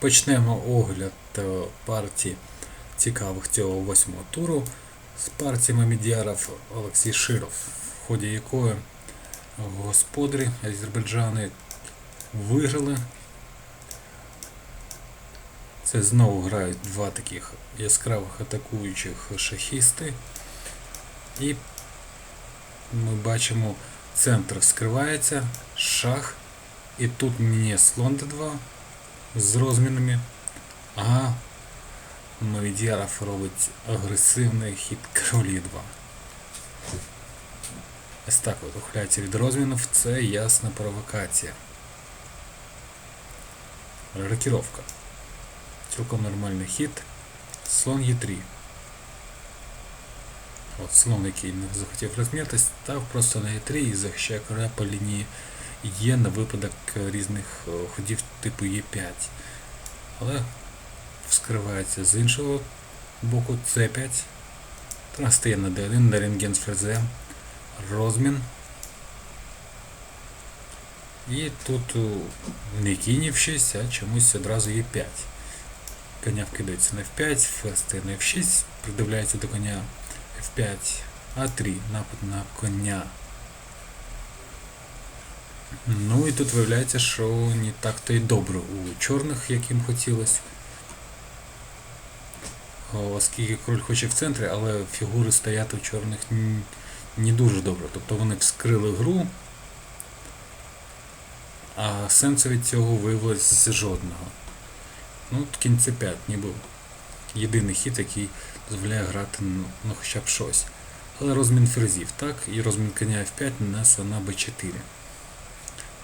Почнемо огляд е, партій цікавих цього восьмого туру з партії Мамедіаров Олексій Широв, в ході якої господарі Азербайджани виграли. Це знову грають два таких яскравих атакуючих шахісти. І ми бачимо, центр скривається, шах, і тут мені слон d2 з розмінами, а Мавідяров робить агресивний хід королі 2. Ось так от ухиляється від розмінів, це ясна провокація. Рокіровка. Цілком нормальний хід. Слон Е3. От слон, який не захотів розмірти, став просто на Е3 і захищає короля по лінії Є на випадок різних е, ходів типу Е5. Але вскривається з іншого боку С5. Та стає на D1, на рентген з ферзем. Розмін. І тут е, не кінь F6, а чомусь одразу Е5. Коня вкидається на F5, ферзь на F6, придивляється до коня F5, А3, напад на коня. Ну і тут виявляється, що не так-то й добре у чорних, як їм хотілося. Оскільки король хоче в центрі, але фігури стоять у чорних не дуже добре. Тобто вони вскрили гру, а сенсу від цього виявилось жодного. Ну, от кінь c5 ніби єдиний хід, який дозволяє грати ну, хоча б щось. Але розмін ферзів, так, і розмін коня f5 нанесе на b4.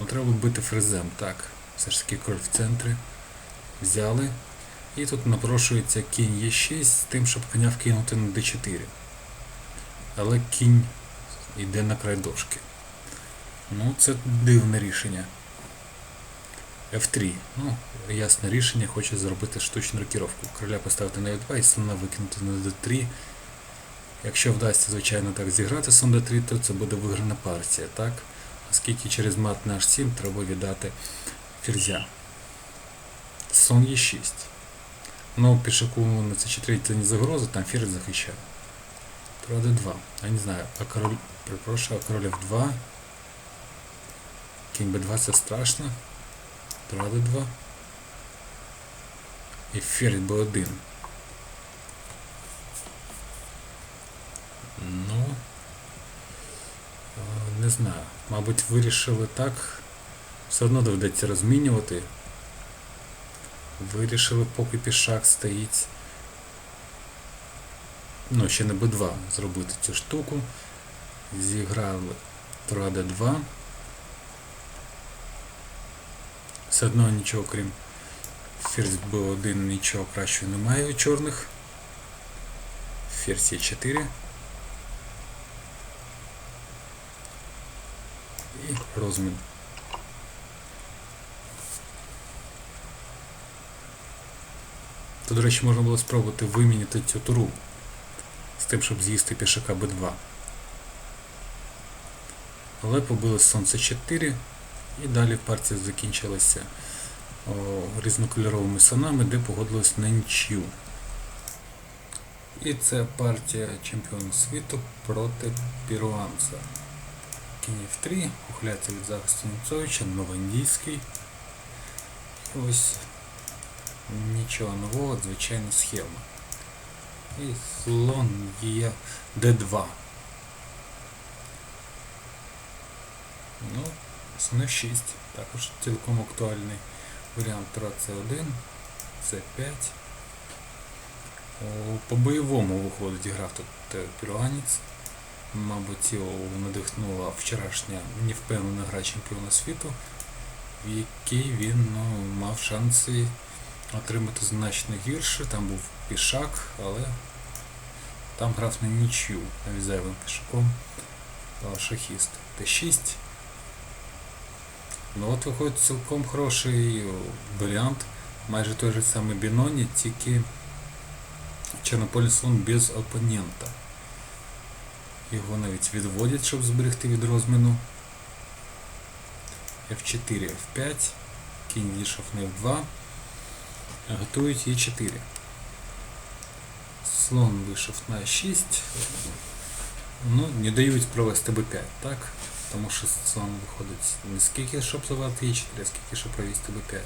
Ну, треба бити фрезем, так. Все ж таки король в центрі. Взяли. І тут напрошується кінь Е6 з тим, щоб коня вкинути на d4. Але кінь йде на край дошки. Ну, це дивне рішення. F3. Ну, ясне рішення, хоче зробити штучну рокіровку. Короля поставити на F2 і слона викинути на D3. Якщо вдасться, звичайно, так зіграти слон D3, то це буде виграна партія, так? Оскільки через мат на H7 треба віддати ферзя. Слон Е6. Ну, пішаку на c4 це не загроза, там ферзь захищає. Тура d2. Я не знаю, а король, перепрошую, а король f2. Кінь b2 це страшно. Тура d2. І ферзь b1. Ну, е, не знаю. Мабуть, вирішили так. Все одно доведеться розмінювати. Вирішили, поки пішак стоїть. Ну, ще не Б2 зробити цю штуку. Зіграли Тура Д2. Все одно нічого, крім ферзь Б1, нічого кращого немає у чорних. Ферзь Е4. І розмін. Тут, до речі, можна було спробувати вимінити цю туру з тим, щоб з'їсти пішака Б2. Але побили сонце 4 і далі партія закінчилася о, різнокольоровими сонами, де погодились на нічю. І це партія чемпіона світу проти перуанця. Кінь F3, ухиляється від захисту Німцовича, новоіндійський. Ось нічого нового, звичайна схема. І слон є D2. Ну, слон F6, також цілком актуальний варіант Тура C1, C5. По бойовому виходить грав тут перуанець. Мабуть, його надихнула вчорашня невпевнена гра чемпіона світу, в якій він ну, мав шанси отримати значно гірше. Там був пішак, але там грав на нічю навіть зайвим пішаком шахіст. Т6. Ну от виходить цілком хороший варіант. Майже той же самий Біноні, тільки Чорнополі слон без опонента. Його навіть відводять, щоб зберегти від розміну. F4, F5, кінь вийшов на F2. готують Е4. Слон вийшов на 6. Ну, не дають провести Б5, так? Тому що слон виходить не скільки, щоб завати Е4, а скільки, щоб провести Б5.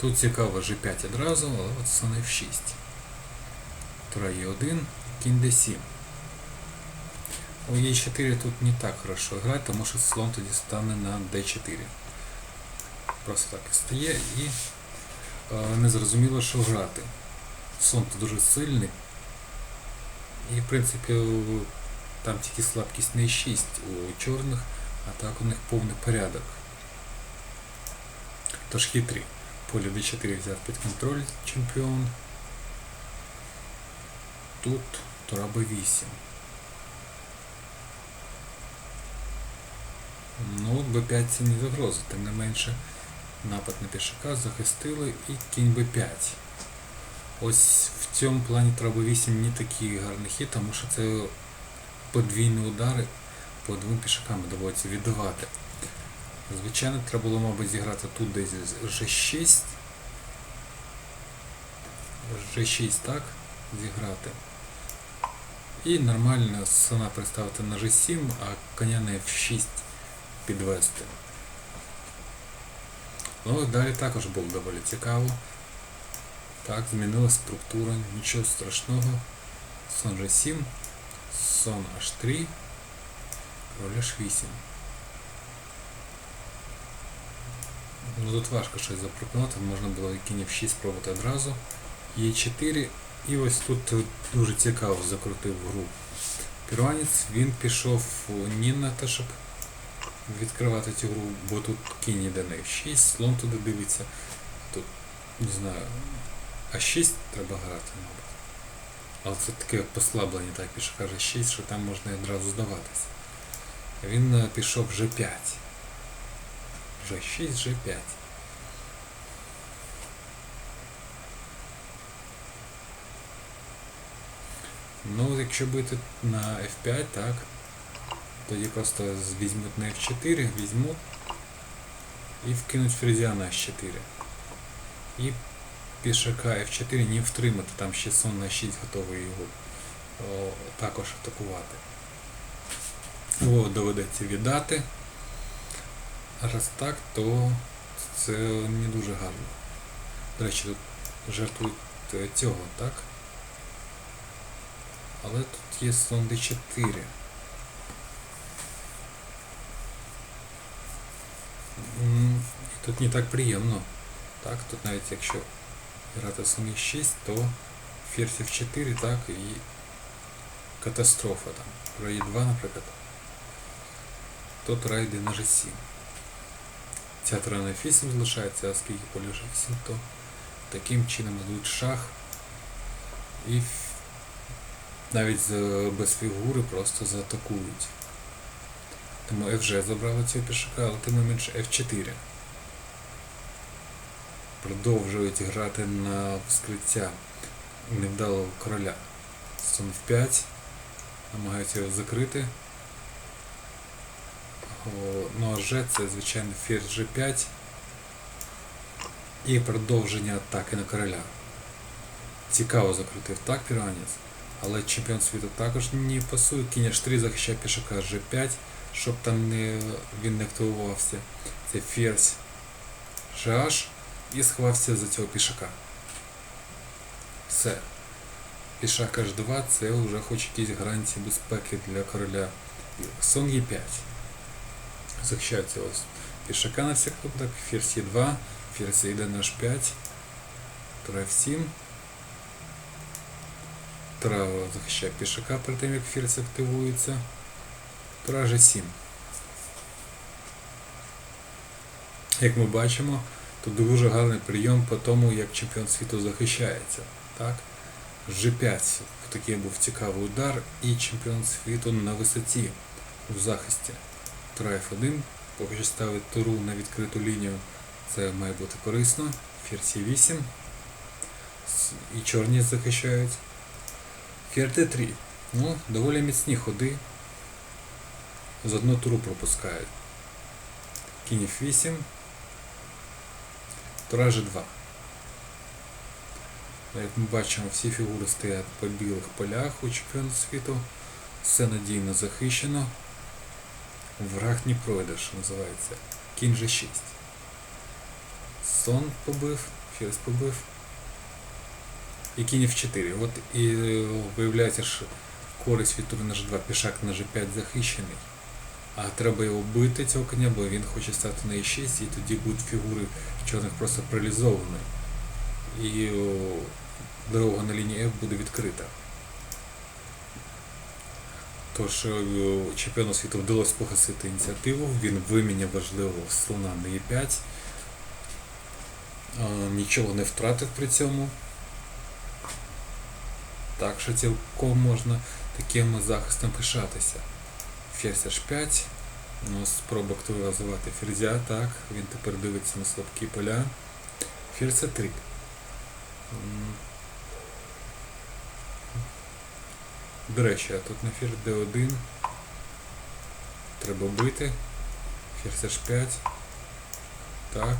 Тут цікаво G5 одразу, але от слон F6. Тура Е1, кінь D7. У Е4 тут не так хорошо грати, тому що слон тоді стане на D4. Просто так і стає і е, не зрозуміло, що грати. Слон тут дуже сильний. І в принципі там тільки слабкість на E6 у чорних, а так у них повний порядок. Тож хитрі. Поле D4 взяв під контроль чемпіон. Тут Тура B8. Ну, b5 це не загроза, тим не менше напад на пішака захистили і кінь b5. Ось в цьому плані треба 8 не такий гарний хід, тому що це подвійні удари по двом пішакам доводиться віддавати. Звичайно, треба було, мабуть, зіграти тут десь G6. G6, так, зіграти. І нормально слона приставити на G7, а коня на F6 підвести. Ну і далі також було доволі цікаво. Так, змінилася структура, нічого страшного. Сон G7, сон H3, король H8. Ну тут важко щось запропонувати, можна було кінь F6 спробувати одразу. Е4 і ось тут дуже цікаво закрутив гру. Перуанець, він пішов не на те, щоб відкривати цю гру, бо тут кінь іде на F6, слон туди дивиться. Тут, не знаю, А6 треба грати, мабуть. Але це таке послаблення, так пішов каже 6, що там можна одразу здаватися. Він е, пішов G5. G6, G5. Ну, якщо бити на F5, так, тоді просто візьмуть на F4, візьмуть і вкинуть фрезя на H4. І пішака F4 не втримати, там ще сон на 6 готовий його о, також атакувати. Його доведеться віддати. Раз так, то це не дуже гарно. До речі, тут жертвують е, цього, так? Але тут є слон D4. М, І тут не так приємно. Так, тут навіть якщо грати слон E6, то ферзь F4, так, і катастрофа там. Про E2, наприклад. Тут райди на G7. Ця тура на F8 залишається, а оскільки поле G8, то таким чином дадуть шах і навіть без фігури просто заатакують. Тому FG забрали цього пішака, але тим не менше F4. Продовжують грати на вскриття невдалого короля. Сон F5. Намагаються його закрити. Ну а G це звичайно ферзь G5 і продовження атаки на короля. Цікаво закрутив так піранець, але чемпіон світу також не пасує. Кінь H3 захищає пішака G5, щоб там не, він не активувався. Це ферзь GH і сховався за цього пішака. Все. Пішак H2 це вже хоч якісь гарантії безпеки для короля. Сон Е5. Захищається ось пішака на всіх випадок, ферзь Е2, ферзь йде на H5, тура F7. Тура захищає пішака перед тим, як ферзь активується. Тура G7. Як ми бачимо, тут дуже гарний прийом по тому, як чемпіон світу захищається. Так? G5 такий був цікавий удар і чемпіон світу на висоті у захисті. Тура F1, поки що ставить туру на відкриту лінію, це має бути корисно. Ферзь 8 і чорні захищають. Ферзь D3. Ну, доволі міцні ходи. З одну туру пропускають. Кінь F8. Тура G2. Як ми бачимо, всі фігури стоять по білих полях у чемпіону світу. Все надійно захищено. Враг не пройде, що називається. Кінь же 6. Сон побив, ферзь побив. І кінь F4. От і е, виявляється, що користь від тури на G2 пішак на G5 захищений. А треба його бити, цього коня, бо він хоче стати на E6, і тоді будуть фігури чорних просто паралізовані. І дорога на лінії F буде відкрита. Тож е, чемпіону світу вдалося погасити ініціативу, він виміняв важливого слона на Е5. Е, Нічого не втратив при цьому. Так що цілком можна таким захистом пишатися. Ферзь H5. Ну, спроба актуалізувати ферзя, так, він тепер дивиться на слабкі поля. Ферзь А3. До речі, а тут на ферзь D1. Треба бити. Ферзь H5. Так.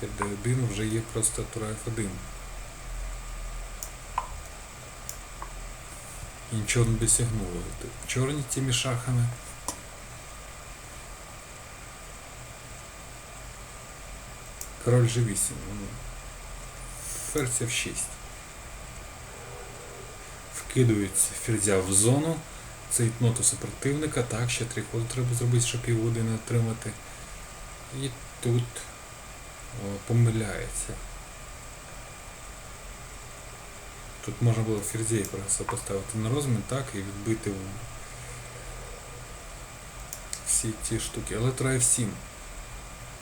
Ферзь D1 вже є просто тура F1. І нічого не досягнуло. Чорні тими шахами. Король G8. Ну, Ферзь F6. Вкидується ферзя в зону. Це ноту супротивника. Так, ще три ходи треба зробити, щоб його не отримати. І тут помиляється. Тут можна було ферзей просто поставити на розмін, так, і відбити всі ті штуки. Але трає всім.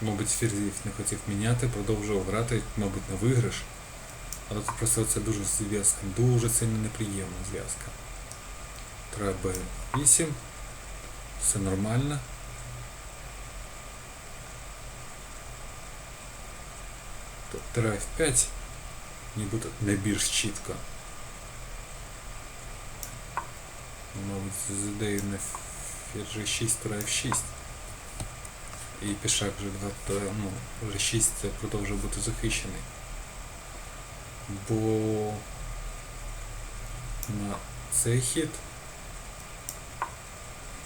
Мабуть, ферзів не хотів міняти, продовжував грати, мабуть, на виграш. Але тут просто це дуже зв'язка, дуже сильно неприємна зв'язка. Треба 8. Все нормально. Трав 5. Нібито найбільш чітко. Мабуть, з ідеєю на ферзь 6 тура F6. І пішак вже 2 тура, ну, вже 6 це продовжує бути захищений. Бо на цей хід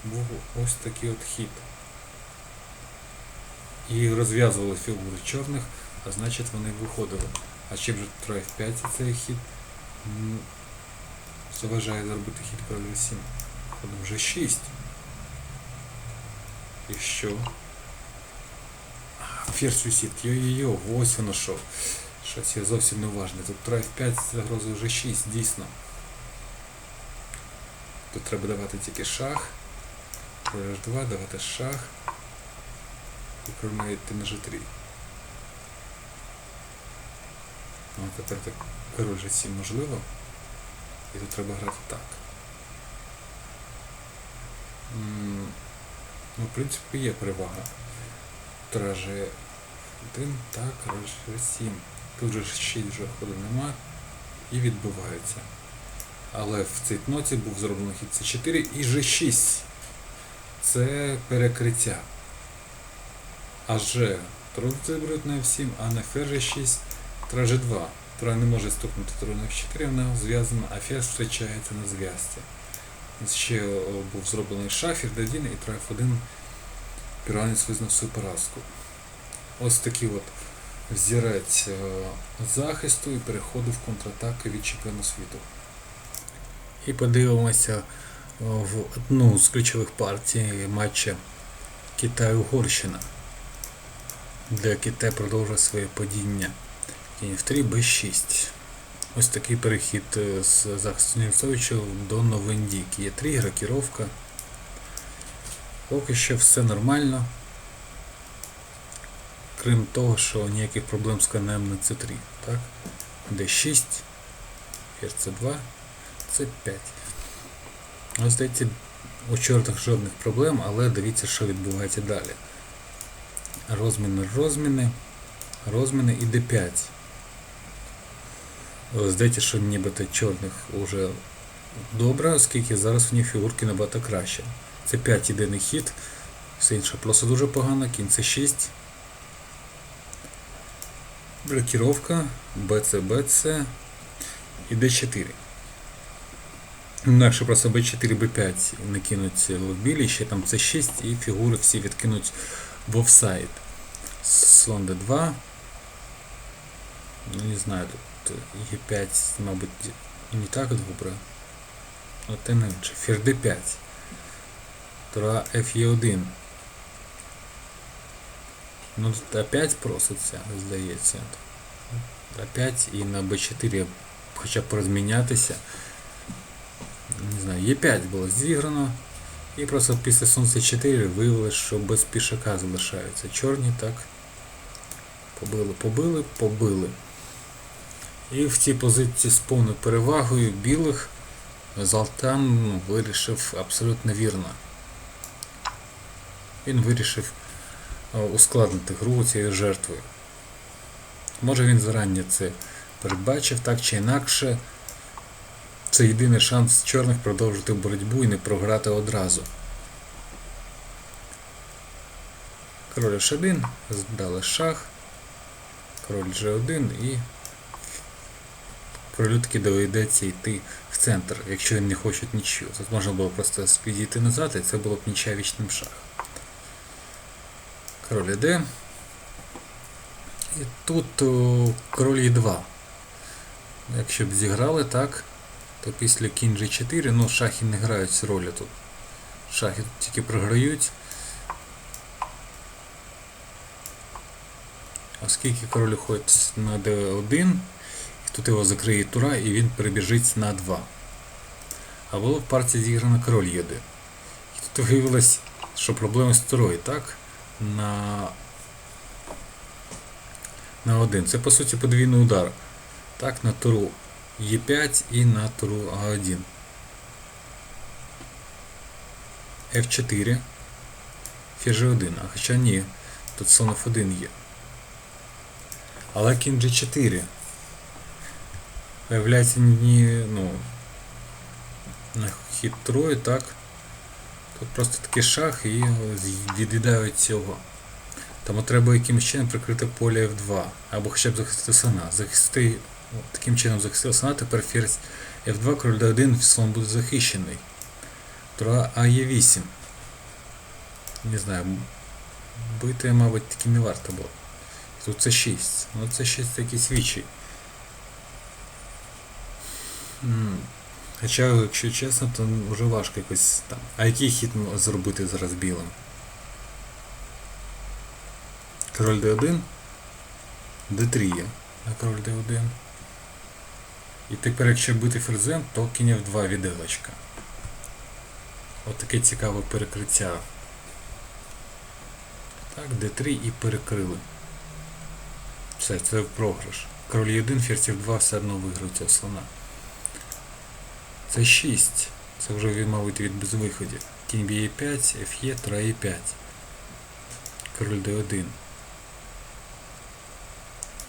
був ось такий от хід. І розв'язували фігури чорних, а значить вони виходили. А чим же тура F5 цей хід заважає зробити хід король 7. Ходом вже 6. І що? Ферзь висить. Йо-йо-йо, ось воно що. Щось я зовсім не уважний. Тут тура F5 загроза вже 6, дійсно. Тут треба давати тільки шах. Король H2, давати шах. І король йти на G3. Ну, а тепер так король G7 можливо. І тут треба грати так. Ну, в принципі, є перевага. Тура G1, так, король G7. Тут же 6 вже ходу нема. І відбиваються. Але в цій ноті був зроблений хід С4 і G6. Це перекриття. А G трудно беруть на F7, а на ферзь 6 Тра G2. Тра не може стукнути тру на F4, вона зв'язана, а ферзь зустрічається на зв'язці. Ще був зроблений шафір D1 і Тра F1 Піранець визнав свою поразку. Ось такий от взірець е, захисту і переходу в контратаки від чемпіону світу. І подивимося е, в одну з ключових партій матча Китай-Угорщина, де Китай продовжує своє падіння. Кінь в 3 Б6. Ось такий перехід е, з захисту Німцовича до Новендік. Є тригер, рокіровка. Поки що все нормально. Крім того, що ніяких проблем з конем на C3. Так? D6, ферзь C2, C5. Ось здається, у чортах жодних проблем, але дивіться, що відбувається далі. Розміни, розміни, розміни і D5. О, Здається, що нібито чорних уже добре, оскільки зараз у них фігурки набагато краще. Це 5 єдиний хід, все інше просто дуже погано, кінь це 6. Блокировка, БЦ, БЦ і Д4. Інакше просто Б4, Б5 накинуть білі, ще там С6 і фігури всі відкинуть в офсайд. Слон Д2. Ну не знаю, тут Е5, мабуть, не так добре. Ну тим не менше. Фір Д5. Тура Ф1. Ну тут опять проситься, здається. Опять і на Б4 хоча б розмінятися. Не знаю, Е5 було зіграно. І просто після Сонця 4 виявилось, що без пішака залишаються. Чорні так. Побили, побили, побили. І в цій позиції з повною перевагою білих Залтан ну, вирішив абсолютно вірно. Він вирішив е, ускладнити гру цією жертвою. Може він зарані це передбачив, так чи інакше. Це єдиний шанс чорних продовжити боротьбу і не програти одразу. Король H1, здали шах, король G1 і королю таки доведеться йти в центр, якщо він не хочуть нічого. Тут можна було просто підійти назад і це було б нічия вічним. Король Е. І тут о, король Е2. Якщо б зіграли так, то після кінь G4, ну шахи не грають ролі тут. Шахи тут тільки програють. Оскільки король уходить на D1, тут його закриє тура і він перебіжить на 2. А було в партії зіграно король Е1. І тут виявилось, що проблеми з турою, так? На на 1. Це по суті подвійний удар. Так, на туру Е5 і на туру А1. F4. Фіж 1 а хоча ні, тут слон F1 є. Але кінь G4. Виявляється, ні, ну, на хід трою, так. Тут просто такий шах і від'їдають цього. Тому треба якимось чином прикрити поле F2, або хоча б захистити слона. Захисти, таким чином захистив слона, тепер ферзь F2, король D1, слон буде захищений. Тура А є 8. Не знаю, бити, мабуть, таки не варто було. Тут це 6. Ну це 6 такі свічі. Хоча, якщо чесно, то вже важко якось там. А який хід зробити зараз білим? Король D1, D3 є, а король D1. І тепер, якщо бити ферзем, то кінь F2 віделочка. От таке цікаве перекриття. Так, D3 і перекрили. Все, це в програш. Король 1, ферзь F2 все одно виграє цього слона. Це 6. Це вже мабуть, від безвиходів. Кінь б'є 5, Ф'є, Тра 5. Король D1.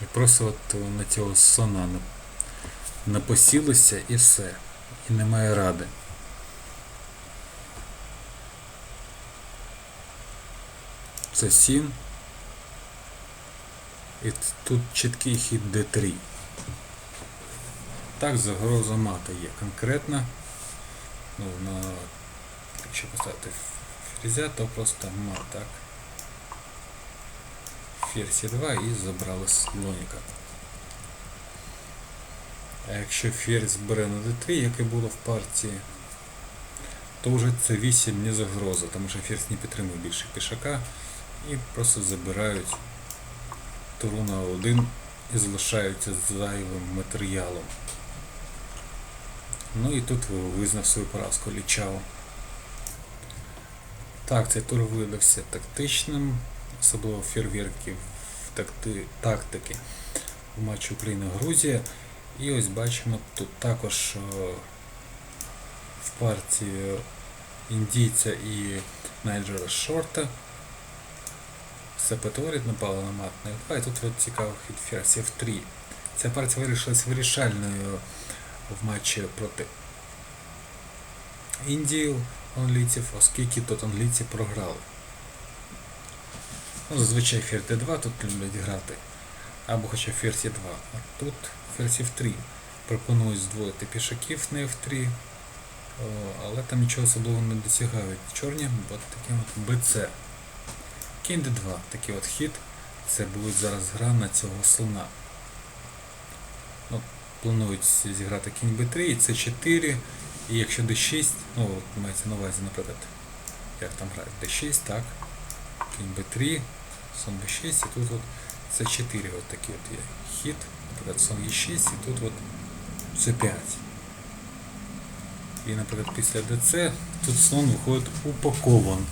І просто от на цього слона напосілися і все. І немає ради. Це 7. І тут чіткий хід D3. Так, загроза мата є конкретна. Ну, на, Якщо поставити ферзя, то просто мат, так. Ферзь 2 і забрали слоніка. А якщо ферзь бере на d3, як і було в партії, то вже це 8 не загроза, тому що ферзь не підтримує більше пішака і просто забирають туру на 1 і залишаються зайвим матеріалом. Ну і тут визнав свою поразку Лічао. Так, цей тур видався тактичним, особливо фейерверків такти, тактики в матчі Україна-Грузія. І ось бачимо тут також в партії індійця і Найджера Шорта. Все потворить, напало на мат на F2, і тут от цікавий хід ферзь F3. Ця партія вирішилась вирішальною в матчі проти Індії англійців, оскільки тут англійці програли. Ну, Зазвичай фір Д2 тут люблять грати. Або хоча ферзь 2. А тут ферзь F3. Пропонують здвоїти пішаків на F3. Але там нічого особливого не досягають чорні, бо таким от BC. Кінь D2, такий от хід. Це буде зараз гра на цього слона. Ну, планують зіграти кінь B3 і C4. І якщо D6, ну от мається на увазі, наприклад, як там грають D6, так. Кінь B3, сон B6 і тут от C4 от такий от є хід. Наприклад, сон E6 і тут от C5. І, наприклад, після ДЦ тут слон виходить упакован.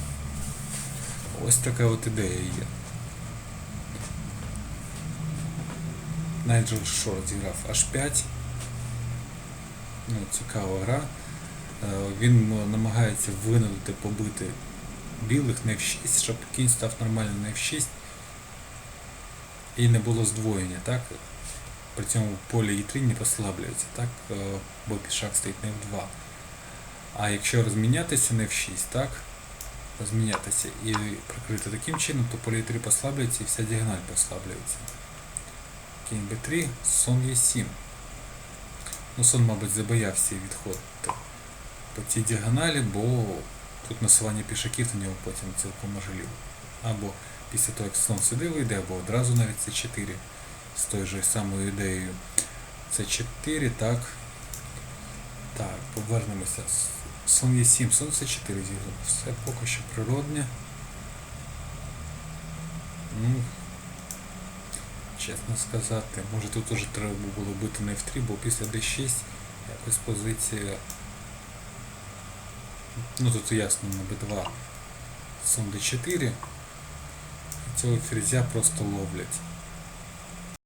Ось така от ідея є. Найджел Шорт зіграв H5. Ну, цікава гра. Е, Він намагається винудити побити білих на F6, щоб кінь став нормально на F6 і не було здвоєння, так? При цьому поле E3 не послаблюється, так? Е, Бо пішак стоїть на F2. А якщо розмінятися на F6, так? Розмінятися і прикрити таким чином, то поле E3 послаблюється і вся діагональ послаблюється. Кінь B3, сон Е7. Ну, сон, мабуть, забоявся відходити по цій діагоналі, бо тут насування пішаків у нього потім цілком ожалів. Або після того, як слон сюди вийде, або одразу навіть це 4 з тою же самою ідеєю. Це 4, так. Так, повернемося. Сон є 7, сон це 4 зіграв. Все поки що природне. Ну, чесно сказати, може тут уже треба було бити на F3, бо після D6 якось позиція. Ну тут ясно на B2 сон D4. І цього ферзя просто ловлять.